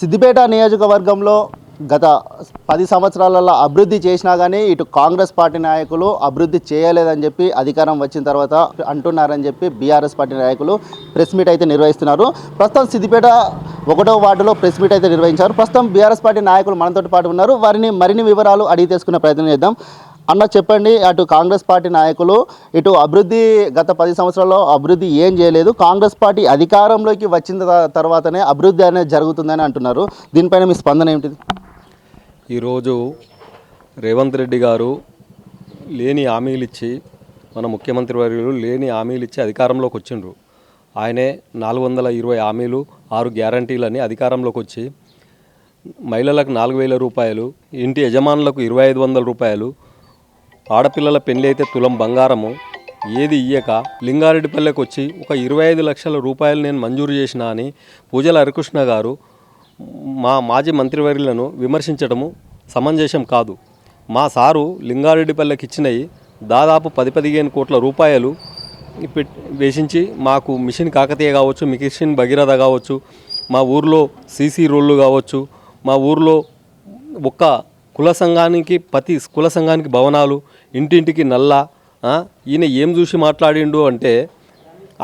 సిద్దిపేట నియోజకవర్గంలో గత పది సంవత్సరాలలో అభివృద్ధి చేసినా కానీ ఇటు కాంగ్రెస్ పార్టీ నాయకులు అభివృద్ధి చేయలేదని చెప్పి అధికారం వచ్చిన తర్వాత అంటున్నారని చెప్పి బీఆర్ఎస్ పార్టీ నాయకులు ప్రెస్ మీట్ అయితే నిర్వహిస్తున్నారు. ప్రస్తుతం సిద్దిపేట ఒకటో వార్డులో ప్రెస్ మీట్ అయితే నిర్వహించారు. ప్రస్తుతం బీఆర్ఎస్ పార్టీ నాయకులు మనతో పాటు ఉన్నారు. వారిని మరిన్ని వివరాలు అడిగి తెలుసుకునే ప్రయత్నం చేద్దాం. అన్న చెప్పండి అటు కాంగ్రెస్ పార్టీ నాయకులు ఇటు అభివృద్ధి గత పది సంవత్సరాల్లో అభివృద్ధి ఏం చేయలేదు. కాంగ్రెస్ పార్టీ అధికారంలోకి వచ్చిన తర్వాతనే అభివృద్ధి అనేది జరుగుతుందని అంటున్నారు. దీనిపైన మీ స్పందన ఏమిటిది ఈరోజు రేవంత్ రెడ్డి గారు లేని హామీలు ఇచ్చి మన ముఖ్యమంత్రి వర్యులు లేని హామీలు ఇచ్చి అధికారంలోకి వచ్చిండ్రు. ఆయనే నాలుగు వందల ఇరవై హామీలు ఆరు గ్యారంటీలని అధికారంలోకి వచ్చి మహిళలకు నాలుగు వేల రూపాయలు ఇంటి యజమానులకు ఇరవై ఐదు వందల రూపాయలు ఆడపిల్లల పెళ్ళి అయితే తులం బంగారము. ఏది ఇయ్యక లింగారెడ్డిపల్లెకి వచ్చి ఒక ఇరవై ఐదు లక్షల రూపాయలు నేను మంజూరు చేసిన అని పూజల హరికృష్ణ గారు మా మాజీ మంత్రివర్యులను విమర్శించడము సమంజసం కాదు. మా సారు లింగారెడ్డిపల్లెకి ఇచ్చినవి దాదాపు పది పదిహేను కోట్ల రూపాయలు వేసించి మాకు మిషన్ కాకతీయ కావచ్చు మిషన్ భగీరథ కావచ్చు మా ఊర్లో సీసీ రోళ్ళు కావచ్చు మా ఊర్లో ఒక్క కుల సంఘానికి ప్రతి కుల సంఘానికి భవనాలు ఇంటింటికి నల్ల ఈయన ఏం చూసి మాట్లాడిండు అంటే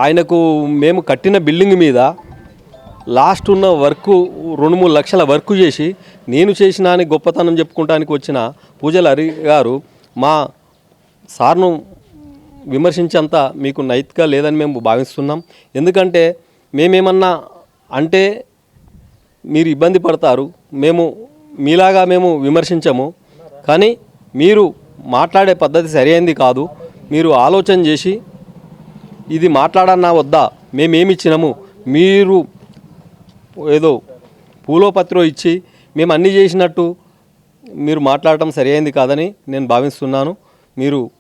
ఆయనకు మేము కట్టిన బిల్డింగ్ మీద లాస్ట్ ఉన్న వర్క్ రెండు మూడు లక్షల వర్క్ చేసి నేను చేసిన అని గొప్పతనం చెప్పుకోవడానికి వచ్చిన పూజల హరి గారు మా సార్ను విమర్శించేంత మీకు నైతిక లేదని మేము భావిస్తున్నాం. ఎందుకంటే మేమేమన్నా అంటే మీరు ఇబ్బంది పడతారు మేము మీలాగా మేము విమర్శించము. కానీ మీరు మాట్లాడే పద్ధతి సరైనది కాదు. మీరు ఆలోచన చేసి ఇది మాట్లాడన్నా వద్దా? మేమేమిచ్చినాము? మీరు ఏదో పూలోపత్రో ఇచ్చి మేము అన్నీ చేసినట్టు మీరు మాట్లాడటం సరైనది కాదని నేను భావిస్తున్నాను. మీరు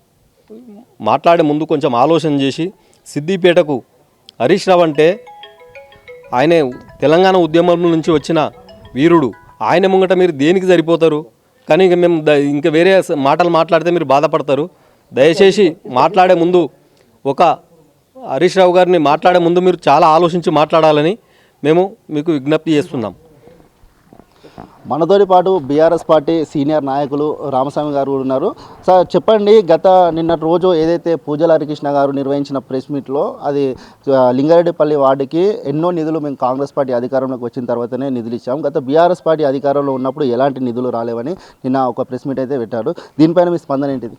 మాట్లాడే ముందు కొంచెం ఆలోచన చేసి సిద్దిపేటకు హరీష్ రావు అంటే ఆయనే తెలంగాణ ఉద్యమం నుంచి వచ్చిన వీరుడు. ఆయన ముంగట మీరు దేనికి సరిపోతారు? కానీ ఇక మేము ఇంకా వేరే మాటలు మాట్లాడితే మీరు బాధపడతారు. దయచేసి మాట్లాడే ముందు ఒక హరీష్ రావు గారిని మాట్లాడే ముందు మీరు చాలా ఆలోచించి మాట్లాడాలని మేము మీకు విజ్ఞప్తి చేస్తున్నాం. మనతోటి పాటు బీఆర్ఎస్ పార్టీ సీనియర్ నాయకులు రామస్వామి గారు కూడా ఉన్నారు. సార్ చెప్పండి గత నిన్నటి రోజు ఏదైతే పూజల హరికృష్ణ గారు నిర్వహించిన ప్రెస్ మీట్లో అది లింగారెడ్డిపల్లి వార్డుకి ఎన్నో నిధులు మేము కాంగ్రెస్ పార్టీ అధికారంలోకి వచ్చిన తర్వాతనే నిధులు ఇచ్చాం గత బీఆర్ఎస్ పార్టీ అధికారంలో ఉన్నప్పుడు ఎలాంటి నిధులు రాలేవని నిన్న ఒక ప్రెస్ మీట్ అయితే పెట్టారు. దీనిపైన మీ స్పందన ఏంటిది?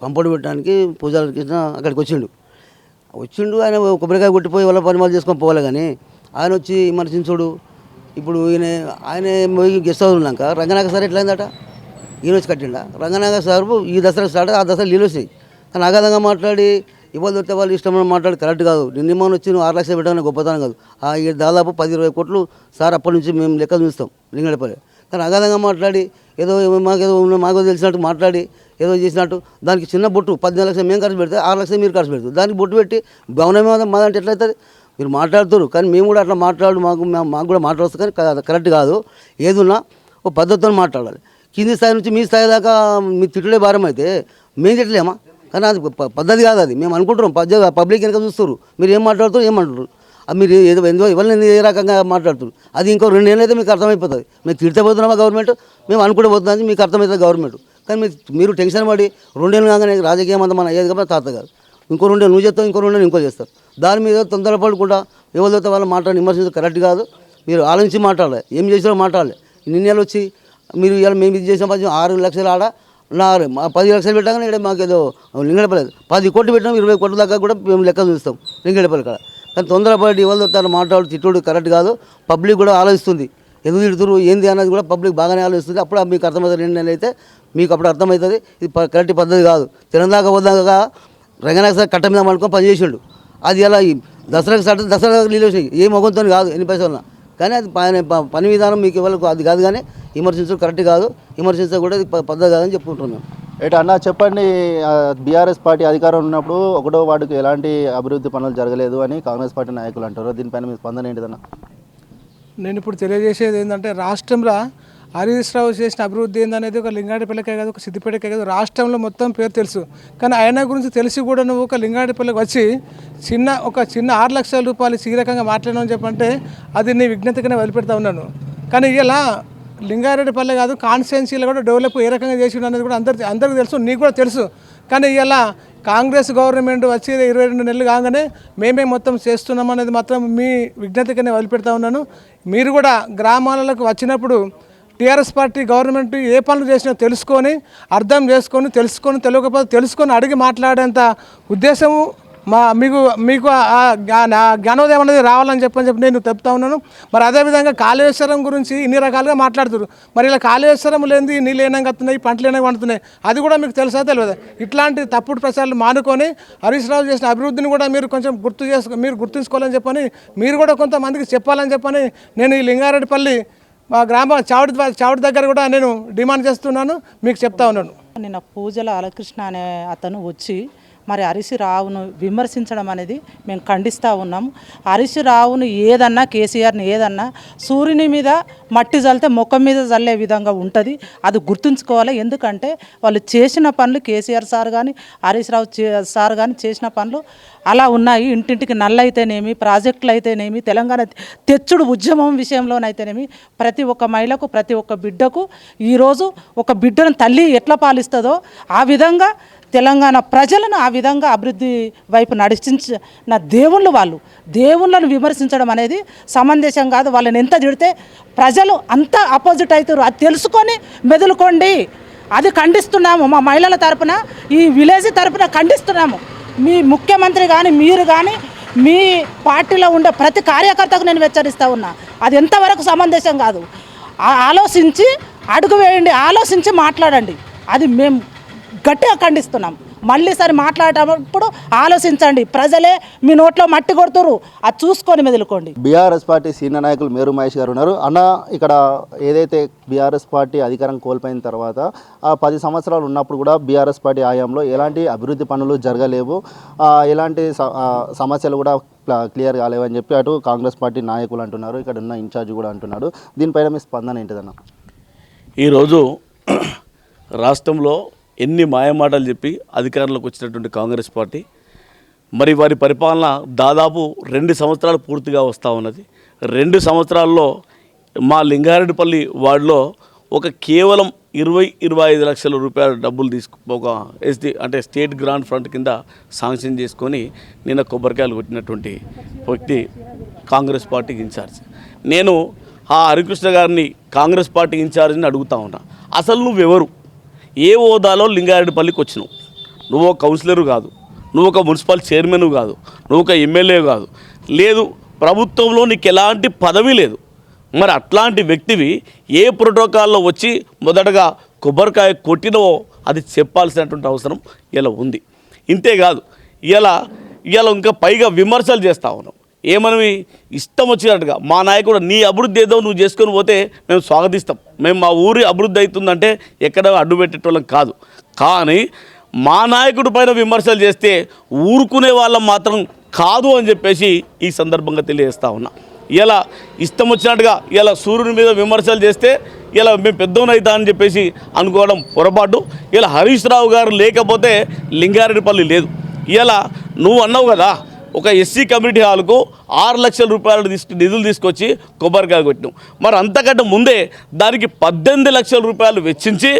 కంపౌండ్ పెట్టడానికి పూజల హరికృష్ణ అక్కడికి వచ్చిండు. వచ్చిండు ఆయన కొబ్బరికాయ కొట్టిపోయి వాళ్ళ పనిమాలు చేసుకొని పోవాలి కానీ ఆయన వచ్చి విమర్శించుడు. ఇప్పుడు ఈయన ఆయన పోయి గెస్ట్ హౌస్ ఉన్నాక రంగనాథ సార్ ఎట్లయిందట? ఈయన వచ్చి కట్టిండ? రంగనాథ సార్ ఈ దసరా స్టార్ట్ ఆ దసరా నీళ్ళు వచ్చినాయి కానీ అగాధంగా మాట్లాడి ఇవాళ దొరికితే వాళ్ళు ఇష్టం మాట్లాడి కరెక్ట్ కాదు. నిన్న వచ్చి నువ్వు ఆరు లక్షలు పెట్టాలని గొప్పతనం కాదు. ఆ దాదాపు పది ఇరవై కోట్లు సార్ అప్పటి నుంచి మేము లెక్క చూస్తాం లింగడపల్లి కానీ అగాధంగా మాట్లాడి ఏదో మాకేదో ఉన్న- మాకు తెలిసినట్టు మాట్లాడి ఏదో చేసినట్టు దానికి చిన్న బొట్టు పద్దెనిమిది లక్షలు మేము ఖర్చు పెడితే ఆరు లక్షలు మీరు ఖర్చు పెడతారు. దానికి బొట్టు పెట్టి భవనమే మాదంటే ఎట్లయితుంది? మీరు మాట్లాడుతున్నారు. కానీ మేము కూడా అట్లా మాట్లాడు మాకు మాకు కూడా మాట్లాడచ్చు కానీ కరెక్ట్ కాదు. ఏదున్నా ఓ పద్ధతితో మాట్లాడాలి. కింది స్థాయి నుంచి మీ స్థాయి దాకా మీ తిట్టుడే భారం అయితే మేము తిట్టలేమా? కానీ అది పద్ధతి కాదు అది. మేము అనుకుంటున్నాం. పద్ధతి పబ్లిక్ వెనక చూస్తారు మీరు ఏం మాట్లాడుతారు ఏమంటారు అది మీరు ఏదో ఎందులో ఇవ్వలేదు ఏ రకంగా మాట్లాడుతున్నారు? అది ఇంకో రెండు ఏళ్ళు అయితే మీకు అర్థమైపోతుంది. మేము తిడితే పోతున్నామా గవర్నమెంట్? మేము అనుకుంటే పోతున్నాం మీకు అర్థమవుతుంది గవర్నమెంట్. కానీ మీరు టెన్షన్ పడి రెండేళ్ళు కాగానే రాజకీయం అంతా మన అయ్యేది కాబట్టి తాత కాదు ఇంకో రెండు నువ్వు చేస్తావు ఇంకో రెండు ఇంకో చేస్తావు. దాని మీద తొందరపడకుండా ఎవరితో వాళ్ళ మాట్లాడి విమర్శించడం కరెక్ట్ కాదు. మీరు ఆలోచించి మాట్లాడాలి. ఏం చేసినా మాట్లాడాలి. నిన్నేళ్ళు వచ్చి మీరు ఇవాళ మేము ఇది చేసిన పది ఆరు లక్షలు ఆడ నా పది లక్షలు పెట్టాగానే ఇక్కడ మాకు ఏదో లింగడపలేదు పది కోట్లు పెట్టినాం ఇరవై కోట్ల దాకా కూడా మేము లెక్క చూస్తాం లింగడపల్లి కాడ. కానీ తొందరపడి ఎవరితో తను మాట్లాడు తిట్టుడు కరెక్ట్ కాదు. పబ్లిక్ కూడా ఆలోచిస్తుంది. ఎందుకు తిడుతురు ఏంది అన్నది కూడా పబ్లిక్ బాగానే ఆలోచిస్తుంది. అప్పుడు మీకు అర్థమవుతుంది రెండు అయితే మీకు అప్పుడు అర్థమవుతుంది. ఇది కరెక్ట్ పద్ధతి కాదు. తినదాకా వద్దాక రంగనాథ సార్ కట్ట మీద పడుకొని పనిచేసిండు అది ఎలా ఈ దసరాకి సట దసరా నీళ్ళు వచ్చినాయి. ఏ మొగంతో కాదు ఎన్ని పైసలు కానీ అది పని ప- పని విధానం మీకు ఇవ్వాలి అది కాదు కానీ విమర్శించడం కరెక్ట్ కాదు. విమర్శించడం కూడా ఇది ప- పద్ధతి కాదని చెప్పుకుంటున్నాను ఏటా అన్న చెప్పండి బీఆర్ఎస్ పార్టీ అధికారం ఉన్నప్పుడు ఒకటో వార్డుకి ఎలాంటి అభివృద్ధి పనులు జరగలేదు అని కాంగ్రెస్ పార్టీ నాయకులు అంటారు దీనిపైన మీ స్పందన ఏంటిదన్న? నేను ఇప్పుడు తెలియజేసేది ఏంటంటే రాష్ట్రంలో హరీష్ రావు చేసిన అభివృద్ధి ఏందనేది ఒక లింగాడిపల్లికే కాదు ఒక సిద్దిపేటకే కాదు రాష్ట్రంలో మొత్తం పేరు తెలుసు. కానీ ఆయన గురించి తెలిసి కూడా నువ్వు ఒక లింగాడిపల్లికి వచ్చి చిన్న ఒక చిన్న ఆరు లక్షల రూపాయలు ఈ రకంగా మాట్లాడమని చెప్పంటే అది నీ విజ్ఞతగానే వదిలిపెడతా ఉన్నాను. కానీ ఇలా లింగారెడ్డిపల్లె కాదు కాన్స్టిట్యున్సీలో కూడా డెవలప్ ఏ రకంగా చేసిండు అనేది కూడా అందరికి అందరికీ తెలుసు నీకు కూడా తెలుసు. కానీ ఇలా కాంగ్రెస్ గవర్నమెంట్ వచ్చి ఇరవై రెండు నెలలు కాగానే మేమే మొత్తం చేస్తున్నాం అనేది మాత్రం మీ విజ్ఞతగానే వదిలిపెడతా ఉన్నాను. మీరు కూడా గ్రామాలకు వచ్చినప్పుడు టీఆర్ఎస్ పార్టీ గవర్నమెంట్ ఏ పనులు చేసినా తెలుసుకొని అర్థం చేసుకొని తెలుసుకొని తెలియకపోతే తెలుసుకొని అడిగి మాట్లాడేంత ఉద్దేశము మా మీకు మీకు ఆ జ్ఞానోదయం అనేది రావాలని చెప్పని చెప్పి నేను చెప్తా ఉన్నాను. మరి అదేవిధంగా కాళేశ్వరం గురించి ఇన్ని రకాలుగా మాట్లాడుతారు మరి ఇలా కాళేశ్వరం లేనిది నీళ్ళు ఏనంగా వస్తున్నాయి పంటలు ఏనంగా వండుతున్నాయి అది కూడా మీకు తెలుసా తెలియదు? ఇట్లాంటి తప్పుడు ప్రచారాలు మానుకొని హరీష్ రావు చేసిన అభివృద్ధిని కూడా మీరు కొంచెం గుర్తు చేసుకో మీరు గుర్తుంచుకోవాలని చెప్పని మీరు కూడా కొంతమందికి చెప్పాలని చెప్పని నేను ఈ లింగారెడ్డిపల్లి మా గ్రామ చావుడి చావిడి చావుడి దగ్గర కూడా నేను డిమాండ్ చేస్తున్నాను మీకు చెప్తా ఉన్నాను. నిన్న పూజల అలకృష్ణ అనే అతను వచ్చి మరి హరీష్ రావును విమర్శించడం అనేది మేము ఖండిస్తూ ఉన్నాము హరీష్ రావును ఏదన్నా కేసీఆర్ని ఏదన్నా సూర్యుని మీద మట్టి చల్లితే ముఖం మీద చల్లే విధంగా ఉంటుంది. అది గుర్తుంచుకోవాలి. ఎందుకంటే వాళ్ళు చేసిన పనులు కేసీఆర్ సార్ కానీ హరీష్ రావు చే- సార్ కానీ చేసిన పనులు అలా ఉన్నాయి. ఇంటింటికి నల్ల అయితేనేమి ప్రాజెక్టులు అయితేనేమి తెలంగాణ తెచ్చుడు ఉద్యమం విషయంలోనైతేనేమి ప్రతి ఒక్క మహిళకు ప్రతి ఒక్క బిడ్డకు ఈరోజు ఒక బిడ్డను తల్లి ఎట్లా పాలిస్తుందో ఆ విధంగా తెలంగాణ ప్రజలను ఆ విధంగా అభివృద్ధి వైపు నడిచించిన దేవుళ్ళు వాళ్ళు. దేవుళ్ళను విమర్శించడం అనేది సమంజసం కాదు. వాళ్ళని ఎంత తిడితే ప్రజలు అంత అపోజిట్ అవుతారు. అది తెలుసుకొని మెదులుకోండి. అది ఖండిస్తున్నాము మా మహిళల తరపున ఈ విలేజ్ తరపున ఖండిస్తున్నాము. మీ ముఖ్యమంత్రి కానీ మీరు కానీ మీ పార్టీలో ఉండే ప్రతి కార్యకర్తకు నేను హెచ్చరిస్తూ ఉన్నా. అది ఎంతవరకు సమంజసం కాదు. ఆలోచించి అడుగు వేయండి ఆలోచించి మాట్లాడండి. అది మేము గట్టిగా ఖండిస్తున్నాం మళ్ళీ సరి మాట్లాడేటప్పుడు ఆలోచించండి. ప్రజలే మీ నోట్లో మట్టి కొడుతురు అది చూసుకొని మెదులుకోండి. బీఆర్ఎస్ పార్టీ సీనియర్ నాయకులు మేరు మహేష్ గారు ఉన్నారు. అన్న ఇక్కడ ఏదైతే బీఆర్ఎస్ పార్టీ అధికారం కోల్పోయిన తర్వాత ఆ పది సంవత్సరాలు ఉన్నప్పుడు కూడా బీఆర్ఎస్ పార్టీ హయాంలో ఎలాంటి అభివృద్ధి పనులు జరగలేవు. ఎలాంటి సమస్యలు కూడా క్లా- క్లియర్ కాలేవని చెప్పి అటు కాంగ్రెస్ పార్టీ నాయకులు అంటున్నారు. ఇక్కడ ఉన్న ఇన్ఛార్జ్ కూడా అంటున్నాడు. దీనిపైన మీ స్పందన ఏంటిదన్న? ఈరోజు రాష్ట్రంలో ఎన్ని మాయమాటలు చెప్పి అధికారంలోకి వచ్చినటువంటి కాంగ్రెస్ పార్టీ మరి వారి పరిపాలన దాదాపు రెండు సంవత్సరాలు పూర్తిగా వస్తూ ఉన్నది. రెండు సంవత్సరాల్లో మా లింగారెడ్డిపల్లి వార్డులో ఒక కేవలం ఇరవై ఇరవై ఐదు లక్షల రూపాయల డబ్బులు తీసుకు ఒక ఎస్డి అంటే స్టేట్ గ్రాంట్ ఫండ్ కింద శాంక్షన్ చేసుకొని నిన్న కొబ్బరికాయలు కొట్టినటువంటి వ్యక్తి కాంగ్రెస్ పార్టీకి ఇన్ఛార్జ్ నేను ఆ హరికృష్ణ గారిని కాంగ్రెస్ పార్టీ ఇన్ఛార్జ్ని అడుగుతా ఉన్నా. అసలు నువ్వెవరు? ఏ హోదాలో లింగారెడ్డిపల్లికి వచ్చినావు? నువ్వు ఒక కౌన్సిలరు కాదు. నువ్వు ఒక మున్సిపల్ చైర్మన్ కాదు. నువ్వు ఒక ఎమ్మెల్యే కాదు. లేదు ప్రభుత్వంలో నీకు ఎలాంటి పదవి లేదు. మరి అట్లాంటి వ్యక్తివి ఏ ప్రోటోకాల్లో వచ్చి మొదటగా కొబ్బరికాయ కొట్టినవో అది చెప్పాల్సినటువంటి అవసరం ఇలా ఉంది. ఇంతేకాదు ఇలా ఇలా ఇంకా పైగా విమర్శలు చేస్తూ ఉన్నాం ఏమనవి? ఇష్టం వచ్చినట్టుగా. మా నాయకుడు నీ అభివృద్ధి ఏదో నువ్వు చేసుకొని పోతే మేము స్వాగతిస్తాం. మేము మా ఊరి అభివృద్ధి అవుతుందంటే ఎక్కడ అడ్డు పెట్టేటోళ్ళం కాదు. కానీ మా నాయకుడి పైన విమర్శలు చేస్తే ఊరుకునే వాళ్ళం మాత్రం కాదు అని చెప్పేసి ఈ సందర్భంగా తెలియజేస్తా ఉన్నా. ఇలా ఇష్టం వచ్చినట్టుగా ఇలా సూర్యుని మీద విమర్శలు చేస్తే ఇలా మేము పెద్దోనైతా అని చెప్పేసి అనుకోవడం పొరపాటు. ఇలా హరీష్ రావు గారు లేకపోతే లింగారెడ్డిపల్లి లేదు. ఇలా నువ్వు అన్నావు కదా ఒక ఎస్సీ కమ్యూనిటీ హాల్కు ఆరు లక్షల రూపాయలు తీసుకు నిధులు తీసుకొచ్చి కొబ్బరికాయ కొట్టినాం. మరి అంతకంటే ముందే దానికి పద్దెనిమిది లక్షల రూపాయలు వెచ్చించి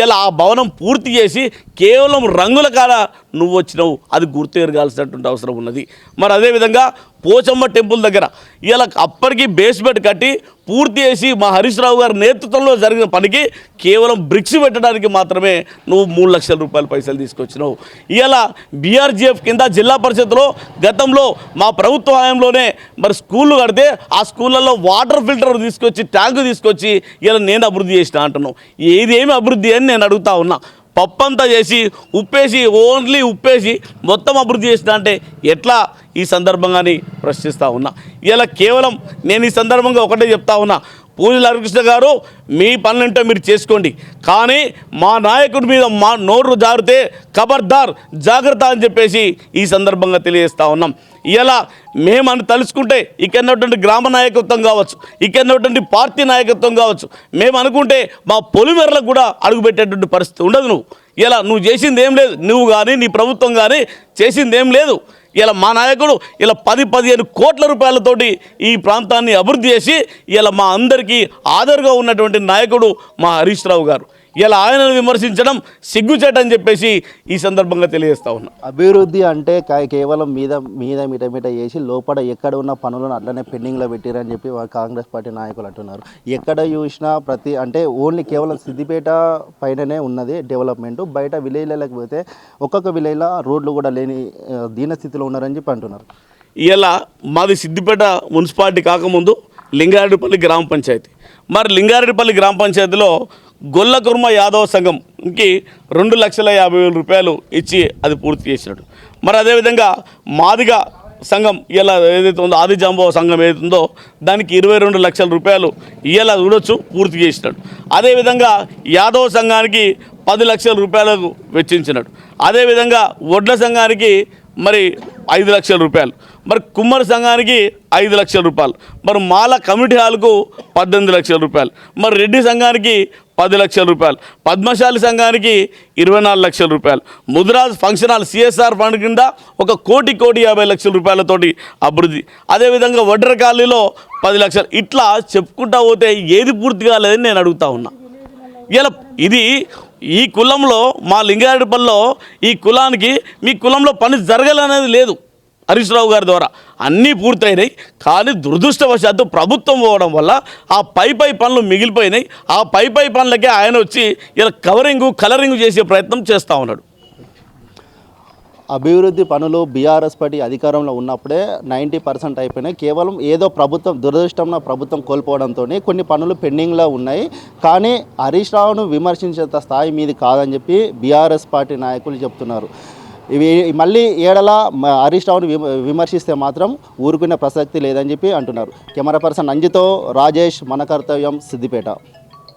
ఇలా ఆ భవనం పూర్తి చేసి కేవలం రంగుల కాడ నువ్వు వచ్చినావు. అది గుర్తు ఎరగాల్సినటువంటి అవసరం ఉన్నది. మరి అదేవిధంగా పోచమ్మ టెంపుల్ దగ్గర. ఇలా అప్పటికి బేస్మెంట్ కట్టి పూర్తి చేసి మా హరీష్ రావు గారి నేతృత్వంలో జరిగిన పనికి కేవలం బ్రిక్స్ పెట్టడానికి మాత్రమే నువ్వు మూడు లక్షల రూపాయల పైసలు తీసుకొచ్చినావు. ఇలా బీఆర్జీఎఫ్ కింద జిల్లా పరిషత్లో గతంలో మా ప్రభుత్వ హయాంలోనే మరి స్కూళ్ళు కడితే ఆ స్కూళ్ళల్లో వాటర్ ఫిల్టర్ తీసుకొచ్చి ట్యాంకు తీసుకొచ్చి ఇలా నేను అభివృద్ధి చేసిన అంటున్నావు. ఏదేమి అభివృద్ధి అని నేను అడుగుతా ఉన్నా. పప్పంతా చేసి ఉప్పేసి ఓన్లీ ఉప్పేసి మొత్తం అభివృద్ధి చేసిన అంటే ఎట్లా ఈ సందర్భంగాని ప్రశ్నిస్తూ ఉన్నా. ఇలా కేవలం నేను ఈ సందర్భంగా ఒకటే చెప్తా ఉన్నా. పూజలు హరికృష్ణ గారు మీ పనులంటే మీరు చేసుకోండి. కానీ మా నాయకుడి మీద మా నోరు జారితే ఖబర్దార్ జాగ్రత్త అని చెప్పేసి ఈ సందర్భంగా తెలియజేస్తా ఉన్నాం. ఇలా మేమని తలుచుకుంటే ఇక్కడ గ్రామ నాయకత్వం కావచ్చు ఇక్కడ పార్టీ నాయకత్వం కావచ్చు మేము అనుకుంటే మా పొలిమెరలకు కూడా అడుగుపెట్టేటువంటి పరిస్థితి ఉండదు నువ్వు. ఇలా నువ్వు చేసింది ఏం లేదు నువ్వు కానీ నీ ప్రభుత్వం కానీ చేసింది ఏం లేదు. ఇలా మా నాయకుడు ఇలా పది పదిహేను కోట్ల రూపాయలతోటి ఈ ప్రాంతాన్ని అభివృద్ధి చేసి ఇలా మా అందరికీ ఆదరుగా ఉన్నటువంటి నాయకుడు మా హరీష్ రావు గారు. ఇలా ఆయనను విమర్శించడం సిగ్గుచేట అని చెప్పేసి ఈ సందర్భంగా తెలియజేస్తా ఉన్నా. అభివృద్ధి అంటే కేవలం మీద మీద మిట మిట చేసి లోపల ఎక్కడ ఉన్న పనులను అట్లనే పెండింగ్లో పెట్టారని చెప్పి కాంగ్రెస్ పార్టీ నాయకులు అంటున్నారు. ఎక్కడ చూసినా ప్రతి అంటే ఓన్లీ కేవలం సిద్దిపేట పైననే ఉన్నది డెవలప్మెంట్. బయట విలేజ్లకు పోతే ఒక్కొక్క విలేజ్లో రోడ్లు కూడా లేని ఆ, దీన స్థితిలో ఉన్నారని చెప్పి అంటున్నారు. ఇలా మాది సిద్దిపేట మున్సిపాలిటీ కాకముందు లింగారెడ్డిపల్లి గ్రామ పంచాయతీ. మరి లింగారెడ్డిపల్లి గ్రామ పంచాయతీలో గొల్లకుర్మ యాదవ సంఘంకి రెండు లక్షల యాభై వేల రూపాయలు ఇచ్చి అది పూర్తి చేసినాడు. మరి అదేవిధంగా మాదిగ సంఘం ఇలా ఏదైతే ఉందో ఆదిజాంబవ సంఘం ఏదైతే ఉందో దానికి ఇరవై రెండు లక్షల రూపాయలు ఇలా చూడొచ్చు పూర్తి చేసినాడు. అదేవిధంగా యాదవ సంఘానికి పది లక్షల రూపాయలకు వెచ్చించినాడు. అదేవిధంగా వడ్ల సంఘానికి మరి ఐదు లక్షల రూపాయలు. మరి కుమ్మరి సంఘానికి ఐదు లక్షల రూపాయలు. మరి మాల కమిటీ హాల్కు పద్దెనిమిది లక్షల రూపాయలు. మరి రెడ్డి సంఘానికి పది లక్షల రూపాయలు. పద్మశాలి సంఘానికి ఇరవై నాలుగు లక్షల రూపాయలు. Mudiraj function hall CSR fund కింద ఒక కోటి కోటి యాభై లక్షల రూపాయలతోటి అభివృద్ధి. అదేవిధంగా వడ్ర కాలనీలో పది లక్షలు. ఇట్లా చెప్పుకుంటా పోతే ఏది పూర్తి కాలేదని నేను అడుగుతా ఉన్నా. ఇలా ఇది ఈ కులంలో మా లింగారెడ్డిపల్లిలో ఈ కులానికి మీ కులంలో పని జరగాలనేది లేదు హరీష్ రావు గారి ద్వారా. అన్నీ పూర్తయినాయి. కానీ దురదృష్టవశాత్తు ప్రభుత్వం పోవడం వల్ల ఆ పై పై పనులు మిగిలిపోయినాయి. ఆ పై పై పనులకే ఆయన వచ్చి ఇలా కవరింగు కలరింగు చేసే ప్రయత్నం చేస్తూ ఉన్నాడు. అభివృద్ధి పనులు బీఆర్ఎస్ పార్టీ అధికారంలో ఉన్నప్పుడే నైంటీ పర్సెంట్ అయిపోయినాయి. కేవలం ఏదో ప్రభుత్వం దురదృష్టం ప్రభుత్వం కోల్పోవడంతో కొన్ని పనులు పెండింగ్లో ఉన్నాయి. కానీ హరీష్ రావును విమర్శించేంత స్థాయి మీది కాదని చెప్పి బీఆర్ఎస్ పార్టీ నాయకులు చెప్తున్నారు. ఇవి మళ్ళీ ఏడల మ- హరీష్ రావును విమర్శిస్తే మాత్రం ఊరుకునే ప్రసక్తి లేదని చెప్పి అంటున్నారు. కెమెరా పర్సన్ అంజితో రాజేష్ మన కర్తవ్యం సిద్దిపేట.